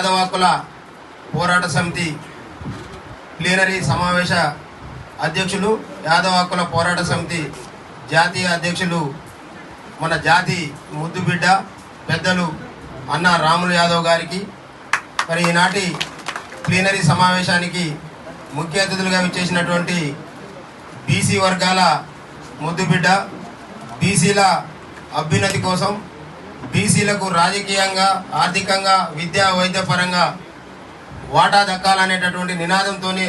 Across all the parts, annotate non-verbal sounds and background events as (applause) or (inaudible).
యాదవ హక్కుల పోరాట సమితి ప్లీనరీ సమావేశ అధ్యక్షులు యాదవ హక్కుల పోరాట సమితి జాతీయ అధ్యక్షులు మన జాతి ముద్దుబిడ్డ పెద్దలు అన్న రాములు యాదవ్ గారికి మరి ఈనాటి ప్లీనరీ సమావేశానికి ముఖ్య అతిథులుగా విచ్చేసినటువంటి బీసీ వర్గాల ముద్దుబిడ్డ బీసీల అభ్యున్నతి కోసం బీసీలకు రాజకీయంగా ఆర్థికంగా విద్యా వైద్యపరంగా వాటా దక్కాలనేటటువంటి నినాదంతోనే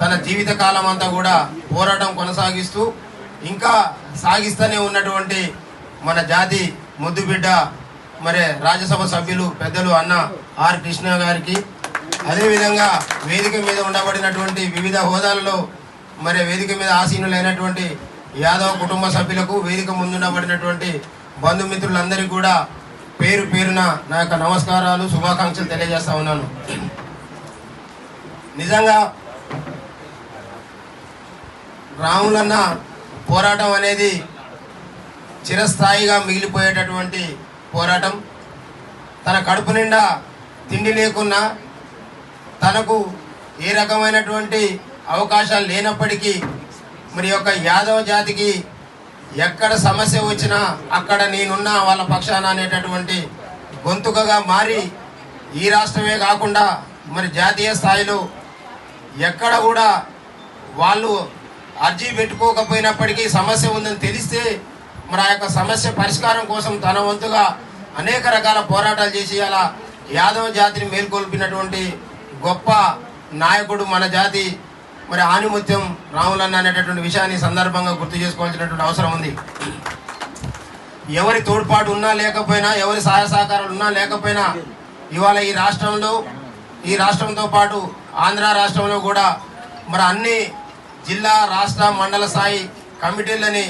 తన జీవిత కాలం అంతా కూడా పోరాటం కొనసాగిస్తూ ఇంకా సాగిస్తూనే ఉన్నటువంటి మన జాతి ముద్దుబిడ్డ మరి రాజ్యసభ సభ్యులు పెద్దలు అన్న ఆర్ కృష్ణ గారికి అదేవిధంగా వేదిక మీద ఉండబడినటువంటి వివిధ హోదాలలో మరి వేదిక మీద ఆసీనులైనటువంటి యాదవ్ కుటుంబ సభ్యులకు వేదిక ముందుండబడినటువంటి బంధుమిత్రులందరికీ కూడా పేరు పేరున నా యొక్క నమస్కారాలు శుభాకాంక్షలు తెలియజేస్తా ఉన్నాను. నిజంగా రాములన్న పోరాటం అనేది చిరస్థాయిగా మిగిలిపోయేటటువంటి పోరాటం. తన కడుపు నిండా తిండి లేకున్నా తనకు ఏ రకమైనటువంటి అవకాశాలు లేనప్పటికీ మరి యొక్క యాదవ జాతికి ఎక్కడ సమస్య వచ్చినా అక్కడ నేనున్నా వాళ్ళ పక్షాన అనేటటువంటి గొంతుకగా మారి ఈ రాష్ట్రమే కాకుండా మరి జాతీయ స్థాయిలో ఎక్కడ కూడా వాళ్ళు అర్జీ పెట్టుకోకపోయినప్పటికీ సమస్య ఉందని తెలిస్తే మరి ఆ యొక్క సమస్య పరిష్కారం కోసం తన వంతుగా అనేక రకాల పోరాటాలు చేసి అలా యాదవ జాతిని మేల్కొల్పినటువంటి గొప్ప నాయకుడు మన జాతి మరి ఆనిముత్యం రాములన్న అనేటటువంటి విషయాన్ని సందర్భంగా గుర్తు చేసుకోవాల్సినటువంటి అవసరం ఉంది. ఎవరి తోడ్పాటు ఉన్నా లేకపోయినా ఎవరి సహాయ సహకారాలు ఉన్నా లేకపోయినా ఇవాళ ఈ రాష్ట్రంలో ఈ రాష్ట్రంతో పాటు ఆంధ్ర రాష్ట్రంలో కూడా మరి అన్ని జిల్లా రాష్ట్ర మండల స్థాయి కమిటీలని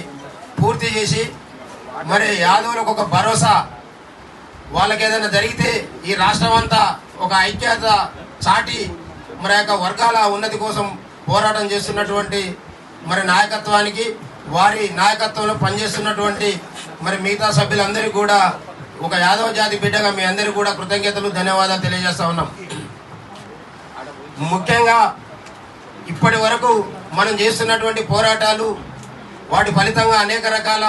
పూర్తి చేసి మరి యాదవులకు ఒక భరోసా వాళ్ళకి ఏదైనా జరిగితే ఈ రాష్ట్రం అంతా ఒక ఐక్యత చాటి మరి యొక్క వర్గాల ఉన్నతి కోసం పోరాటం చేస్తున్నటువంటి మరి నాయకత్వానికి వారి నాయకత్వంలో పనిచేస్తున్నటువంటి మరి మిగతా సభ్యులందరికీ కూడా ఒక యాదవ జాతి బిడ్డగా మీ అందరికీ కూడా కృతజ్ఞతలు ధన్యవాదాలు తెలియజేస్తా ఉన్నాం. ముఖ్యంగా ఇప్పటి వరకు మనం చేస్తున్నటువంటి పోరాటాలు వాటి ఫలితంగా అనేక రకాల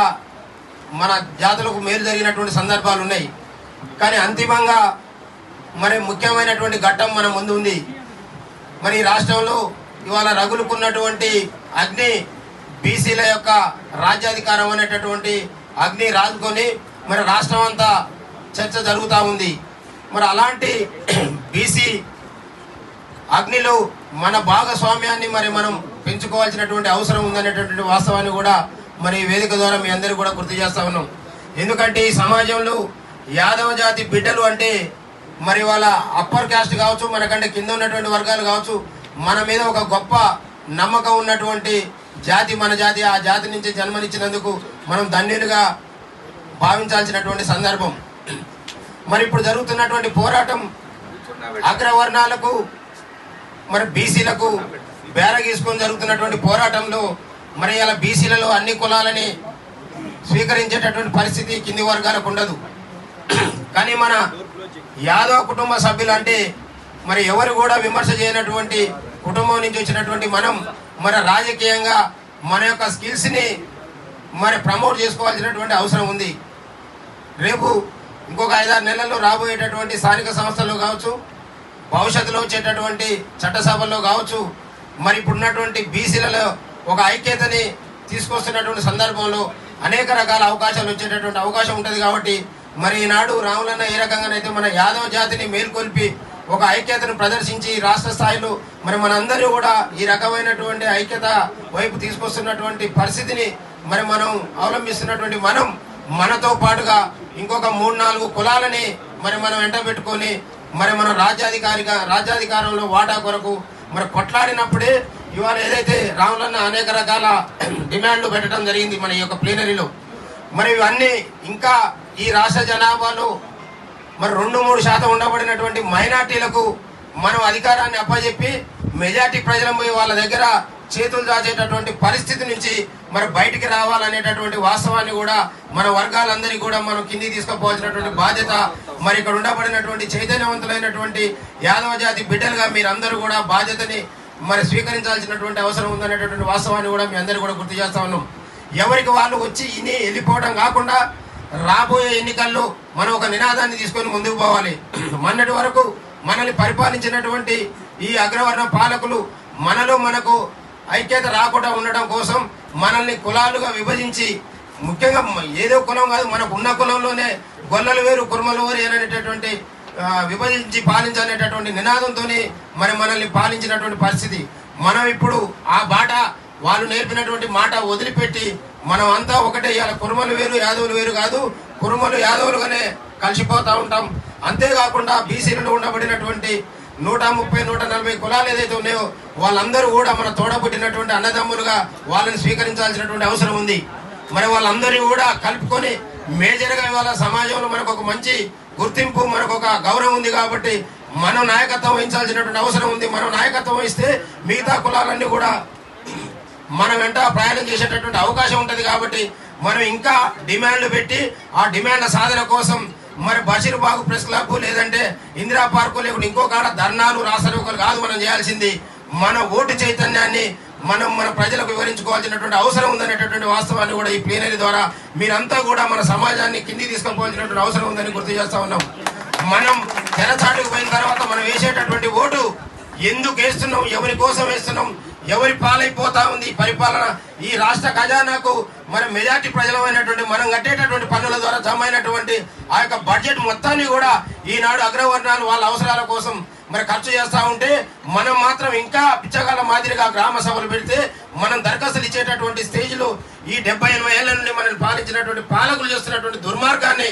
మన జాతులకు మేలు జరిగినటువంటి సందర్భాలు ఉన్నాయి. కానీ అంతిమంగా మరి ముఖ్యమైనటువంటి ఘట్టం మన ముందు ఉంది. మరి ఈ రాష్ట్రంలో ఇవాళ రగులుకున్నటువంటి అగ్ని బీసీల యొక్క రాజ్యాధికారం అనేటటువంటి అగ్ని రాజుకొని మరి రాష్ట్రం అంతా చర్చ జరుగుతూ ఉంది. మరి అలాంటి (clears throat) బీసీ అగ్నిలో మన భాగస్వామ్యాన్ని మరి మనం పెంచుకోవాల్సినటువంటి అవసరం ఉందనేటటువంటి వాస్తవాన్ని కూడా మరి వేదిక ద్వారా మీ అందరూ కూడా గుర్తు చేస్తా ఉన్నాం. ఎందుకంటే ఈ సమాజంలో యాదవ జాతి బిడ్డలు అంటే మరి వాళ్ళ అప్పర్ క్యాస్ట్ కావచ్చు మనకంటే కింద ఉన్నటువంటి వర్గాలు కావచ్చు మన మీద ఒక గొప్ప నమ్మకం ఉన్నటువంటి జాతి మన జాతి ఆ జాతి నుంచి జన్మనిచ్చినందుకు మనం ధన్యులుగా భావించాల్సినటువంటి సందర్భం. మరి ఇప్పుడు జరుగుతున్నటువంటి పోరాటం అగ్రవర్ణాలకు మరి బీసీలకు బేర గీసుకొని జరుగుతున్నటువంటి పోరాటంలో మరి ఇలా బీసీలలో అన్ని కులాలని స్వీకరించేటటువంటి పరిస్థితి కింది వర్గాలకు ఉండదు. కానీ మన యాదవ కుటుంబ సభ్యులు అంటే మరి ఎవరు కూడా విమర్శ చేయనటువంటి కుటుంబం నుంచి వచ్చినటువంటి మనం మన రాజకీయంగా మన యొక్క స్కిల్స్ని మరి ప్రమోట్ చేసుకోవాల్సినటువంటి అవసరం ఉంది. రేపు ఇంకొక ఐదారు నెలల్లో రాబోయేటటువంటి స్థానిక సంస్థల్లో కావచ్చు భవిష్యత్తులో వచ్చేటటువంటి చట్టసభల్లో కావచ్చు మరి ఇప్పుడున్నటువంటి బీసీలలో ఒక ఐక్యతని తీసుకొస్తున్నటువంటి సందర్భంలో అనేక రకాల అవకాశాలు వచ్చేటటువంటి అవకాశం ఉంటుంది కాబట్టి మరి ఈనాడు రాములన్న ఏ రకంగానైతే మన యాదవ జాతిని మేల్కొల్పి ఒక ఐక్యతను ప్రదర్శించి రాష్ట్ర స్థాయిలో మరి మనందరూ కూడా ఈ రకమైనటువంటి ఐక్యత వైపు తీసుకొస్తున్నటువంటి పరిస్థితిని మరి మనం అవలంబిస్తున్నటువంటి మనం మనతో పాటుగా ఇంకొక మూడు నాలుగు కులాలని మరి మనం వెంట పెట్టుకొని మరి మనం రాజ్యాధికారిగా రాజ్యాధికారంలో వాటా కొరకు మరి కొట్లాడినప్పుడే ఇవాళ ఏదైతే రాములన్న అనేక రకాల డిమాండ్లు పెట్టడం జరిగింది మన యొక్క ప్లీనరీలో. మరి ఇవన్నీ ఇంకా ఈ రాష్ట్ర జనాభాలో మరి రెండు మూడు శాతం ఉండబడినటువంటి మైనార్టీలకు మనం అధికారాన్ని అప్పజెప్పి మెజార్టీ ప్రజలం పోయి వాళ్ళ దగ్గర చేతులు దాచేటటువంటి పరిస్థితి నుంచి మరి బయటికి రావాలనేటటువంటి వాస్తవాన్ని కూడా మన వర్గాలందరికీ కూడా మనం కిందికి తీసుకుపోవాల్సినటువంటి బాధ్యత మరి ఇక్కడ ఉండబడినటువంటి చైతన్యవంతులైనటువంటి యాదవ జాతి బిడ్డలుగా మీరందరూ కూడా బాధ్యతని మరి స్వీకరించాల్సినటువంటి అవసరం ఉందనేటటువంటి వాస్తవాన్ని కూడా మీ అందరూ కూడా గుర్తు చేస్తా ఉన్నాం. ఎవరికి వాళ్ళు వచ్చి ఇని వెళ్ళిపోవడం కాకుండా రాబోయే ఎన్నికల్లో మనం ఒక నినాదాన్ని తీసుకొని ముందుకు పోవాలి. (clears throat) మొన్నటి వరకు మనల్ని పరిపాలించినటువంటి ఈ అగ్రవర్ణ పాలకులు మనలో మనకు ఐక్యత రాకుండా ఉండడం కోసం మనల్ని కులాలుగా విభజించి ముఖ్యంగా ఏదో కులం కాదు మనకు ఉన్న కులంలోనే గొల్లలు వేరు కుర్మలు వేరు అనేటటువంటి విభజించి పాలించనేటటువంటి నినాదంతో మరి మనల్ని పాలించినటువంటి పరిస్థితి. మనం ఇప్పుడు ఆ బాట వాళ్ళు నేర్పినటువంటి మాట వదిలిపెట్టి మనం అంతా ఒకటే ఇవాళ కురుమలు వేరు యాదవులు వేరు కాదు. కురుమలు యాదవులుగానే కలిసిపోతూ ఉంటాం. అంతేకాకుండా బీసీలలో ఉండబడినటువంటి నూట ముప్పై నూట నలభై కులాలు ఏదైతే ఉన్నాయో వాళ్ళందరూ కూడా మన తోడబుట్టినటువంటి అన్నదమ్ములుగా వాళ్ళని స్వీకరించాల్సినటువంటి అవసరం ఉంది. మరి వాళ్ళందరినీ కూడా కలుపుకొని మేజర్గా ఇవాళ సమాజంలో మనకు ఒక మంచి గుర్తింపు మనకు ఒక గౌరవం ఉంది కాబట్టి మనం నాయకత్వం వహించాల్సినటువంటి అవసరం ఉంది. మనం నాయకత్వం వహిస్తే మిగతా కులాలన్నీ కూడా మన వెంట ప్రయాణం చేసేటటువంటి అవకాశం ఉంటుంది కాబట్టి మనం ఇంకా డిమాండ్లు పెట్టి ఆ డిమాండ్ల సాధన కోసం మరి బషీర్ బాగు ప్రెస్ క్లబ్ లేదంటే ఇందిరా పార్కు లేకుండా ఇంకో కాడ ధర్నాలు రాసరోకలు కాదు మనం చేయాల్సింది. మన ఓటు చైతన్యాన్ని మనం మన ప్రజలకు వివరించుకోవాల్సినటువంటి అవసరం ఉందనేటటువంటి వాస్తవాన్ని కూడా ఈ ప్లీనరీ ద్వారా మీరంతా కూడా మన సమాజాన్ని కిందికి తీసుకుపోవాల్సినటువంటి అవసరం ఉందని గుర్తు చేస్తా ఉన్నాం. మనం తెరచాటుకు పోయిన తర్వాత మనం వేసేటటువంటి ఓటు ఎందుకు వేస్తున్నాం ఎవరి కోసం వేస్తున్నాం ఎవరి పాలైపోతా ఉంది? పరిపాలన ఈ రాష్ట్ర ఖజానాకు మన మెజార్టీ ప్రజలమైనటువంటి మనం కట్టేటటువంటి పన్నుల ద్వారా జమ అయినటువంటి ఆ యొక్క బడ్జెట్ మొత్తాన్ని కూడా ఈనాడు అగ్రవర్ణాలు వాళ్ళ అవసరాల కోసం మరి ఖర్చు చేస్తా ఉంటే మనం మాత్రం ఇంకా పిచ్చగాల మాదిరిగా గ్రామ సభలు పెడితే మనం దరఖాస్తులు ఇచ్చేటటువంటి స్టేజ్లో ఈ డెబ్బై ఎనభై ఏళ్ళ నుండి మనల్ని పాలించినటువంటి పాలకులు చేస్తున్నటువంటి దుర్మార్గాన్ని